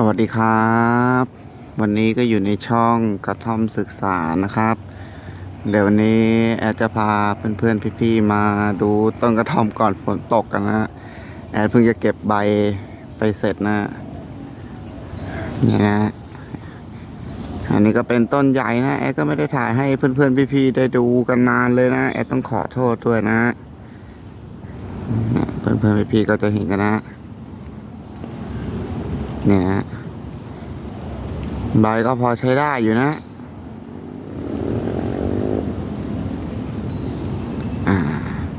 สวัสดีครับ วันนี้ก็อยู่ในช่องกระท่อมศึกษานะครับ เดี๋ยววันนี้แอดจะพาเพื่อนๆพี่ๆมาดูต้นกระท่อมก่อนฝนตกกันนะแอดเพิ่งจะเก็บใบไปเสร็จนะนี่นะอันนี้ก็เป็นต้นใหญ่นะแอดก็ไม่ได้ถ่ายให้เพื่อนๆพี่ๆได้ดูกันนานเลยนะแอดต้องขอโทษด้วยนะเนี่ยเพื่อนๆพี่ๆก็จะเห็นกันนะ เนี่ยนะใบก็พอใช้ได้อยู่นะ อ่า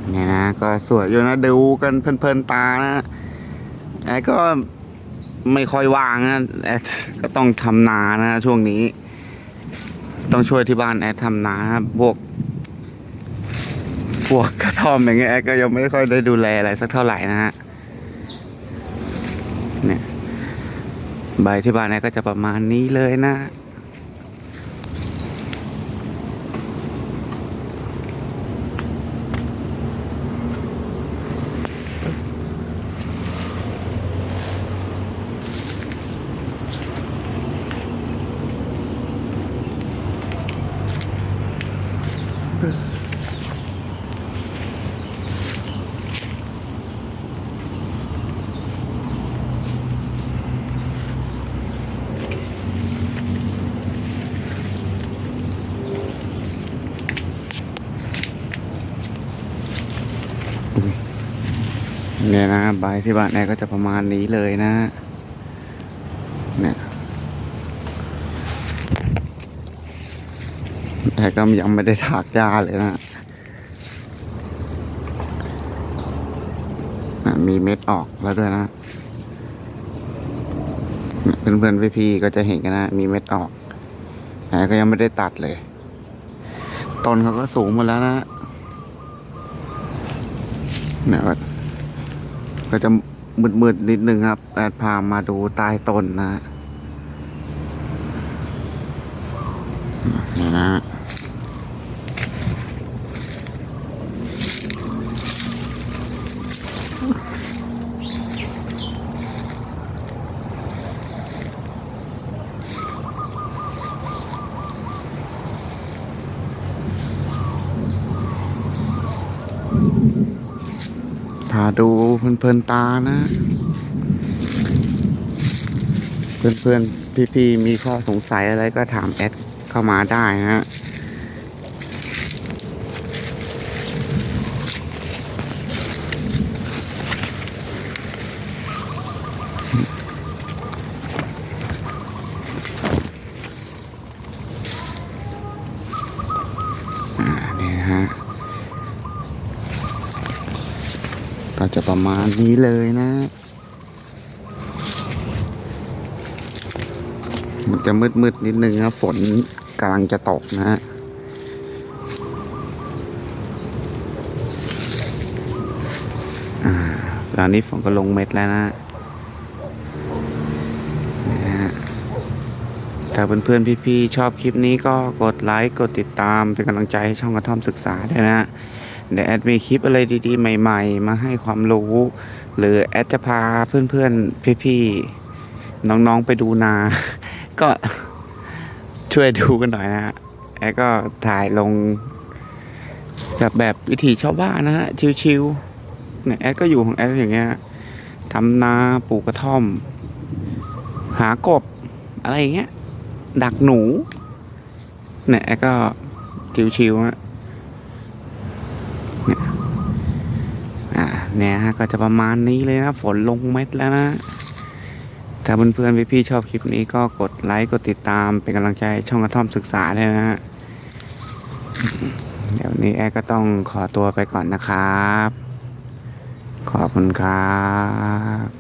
เนี่ยนะ ก็สวยอยู่นะ ดูกันเพลินๆตานะแอดก็ไม่ค่อยว่างนะแอดก็ต้องทำนานะช่วงนี้ ต้องช่วยที่บ้านแอดทำนาพวกพวกกระท่อมอย่างเงี้ยแอดก็ยังไม่ค่อยได้ดูแลอะไรสักเท่าไหร่นะฮะเนี่ย ใบที่บ้านเนี่ยก็จะประมาณนี้เลยนะ เนี่ยนะใบที่บ้านแอร์ก็จะประมาณนี้เลยนะ เนี่ยแอร์ก็ยังไม่ได้ถากหญ้าเลยนะมีเม็ดออกแล้วด้วยนะเนี่ยเพื่อนๆพี่ๆก็จะเห็นกันนะ มีเม็ดออกแอร์ก็ยังไม่ได้ตัดเลย ต้นเขาก็สูงหมดแล้วนะ เนี่ยก็จะมืดๆนิดนึงครับแอดพามาดูใต้ต้นนะนี่นะ พาดูเพลินๆตานะ เพื่อนๆ พี่ๆ มีข้อสงสัยอะไรก็ถามแอดเข้ามาได้นะฮะอ่านี่ฮะ ก็จะประมาณนี้เลยนะมันจะมืดมืดๆนิดนึงนะฝนกำลังจะตกนะฮะตอนนี้ฝนก็ลงเม็ดแล้วนะนะฮะถ้าเพื่อนๆพี่ๆชอบคลิปนี้ก็กดไลค์ กดติดตามเป็นกำลังใจให้ช่องกระท่อมศึกษาด้วยนะ เดี๋ยวแอดมีคลิปอะไรดีๆ ใหม่ ๆ มาให้ความรู้ หรือแอดจะพาเพื่อนๆ พี่ๆ น้องๆ ไปดูนา ก็ช่วยดูกันหน่อยนะฮะแอดก็ถ่ายลงแบบแบบวิถีชาวบ้านนะฮะ ชิวๆเนี่ยแอดก็อยู่ของแอดอย่างเงี้ยทำนาปลูกกระท่อม หากบ อะไรอย่างเงี้ย ดักหนู เนี่ยแอดก็ชิวๆฮะ อ่า เนี่ยฮะก็จะประมาณนี้เลยนะฝนลงเม็ดแล้วนะ ถ้าเพื่อนๆพี่ๆชอบคลิปนี้ก็กดไลค์กดติดตามเป็นกำลังใจช่องกระท่อมศึกษาด้วยนะฮะเดี๋ยวนี้แอร์ก็ต้องขอตัวไปก่อนนะครับ ขอบคุณครับ